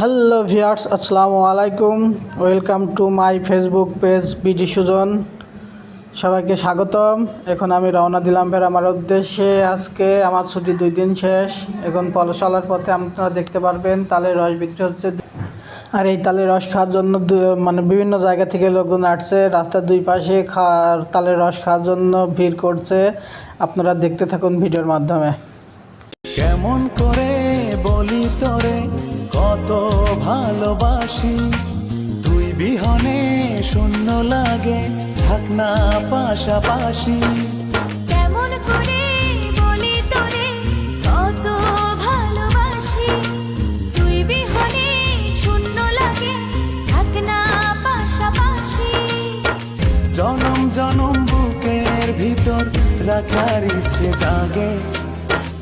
Hello viewers আসসালামু আলাইকুম। Welcome to my Facebook page BG Sujon. সবাইকে স্বাগতম। এখন আমি রওনা দিলাম ফের আমার উদ্দেশ্যে। আজকে আমার ছুটি দুই দিন শেষ। এখন পলশালার পথে আপনারা দেখতে পারবেন, তালের রস বিক্রি হচ্ছে। আর এই তালের রস খাওয়ার জন্য মানে বিভিন্ন জায়গা থেকে লোকজন আসছে, রাস্তার দুই পাশে খাওয়ার তালের রস খাওয়ার জন্য ভিড় করছে। আপনারা দেখতে থাকুন ভিডিওর মাধ্যমে। কেমন করে বলি ভালোবাসি। তুই বিহনে শূন্য লাগে থাক না পাশাপাশি। কেমন করে বলি তোরে কত ভালোবাসি। তুই বিহনে শূন্য লাগে থাক না পাশাপাশি। জনম জনম বুকের ভিতর রাখার ইচ্ছে জাগে।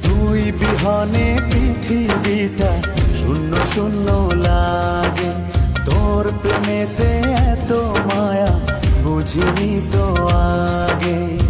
তুই বিহনে পৃথিবীটা শূন্য শূন্য লাগে। তোর প্রেমেতে এত মায়া বুঝিনি তো আগে।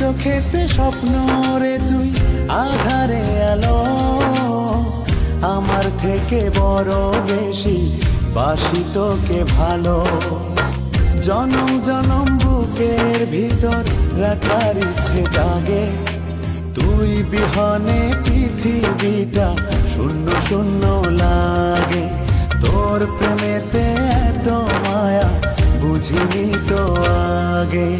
চোখেতে স্বপ্ন রে তুই, আধারে আলো। আমার থেকে বড় বেশি বাসি তোকে ভালো। জনম জনম বুকের ভিতর রাখার ইচ্ছে জাগে। তুই বিহনে পৃথিবীটা শূন্য শূন্য লাগে। তোর প্রেমেতে এত মায়া, বুঝিনি তো আগে।